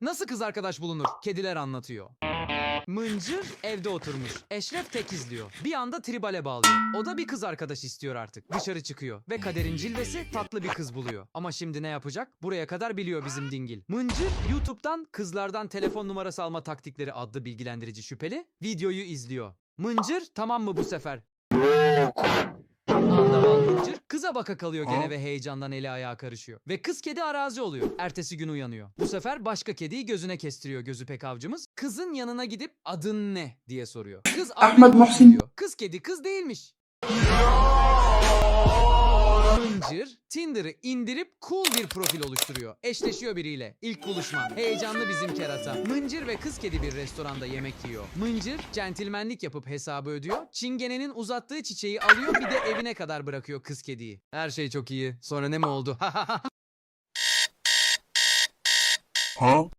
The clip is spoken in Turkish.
Nasıl kız arkadaş bulunur? Kediler anlatıyor. Mıncır evde oturmuş. Eşref tek izliyor. Bir anda tribale bağlıyor. O da bir kız arkadaş istiyor artık. Dışarı çıkıyor. Ve kaderin cilvesi tatlı bir kız buluyor. Ama şimdi ne yapacak? Buraya kadar biliyor bizim dingil. Mıncır YouTube'dan kızlardan telefon numarası alma taktikleri adlı bilgilendirici şüpheli videoyu izliyor. Mıncır tamam mı bu sefer? Kıza baka kalıyor gene ve heyecandan eli ayağı karışıyor. Ve kız kedi arazi oluyor. Ertesi gün uyanıyor. Bu sefer başka kediyi gözüne kestiriyor gözü pek avcımız. Kızın yanına gidip adın ne diye soruyor. Kız Ahmet Muhsin. diyor. Kız kedi kız değilmiş. Tinder'ı indirip cool bir profil oluşturuyor. Eşleşiyor biriyle. İlk buluşma. Heyecanlı bizim kerata. Mıncır ve kız kedi bir restoranda yemek yiyor. Mıncır centilmenlik yapıp hesabı ödüyor. Çingenenin uzattığı çiçeği alıyor bir de evine kadar bırakıyor kız kediyi. Her şey çok iyi. Sonra ne mi oldu? Huh?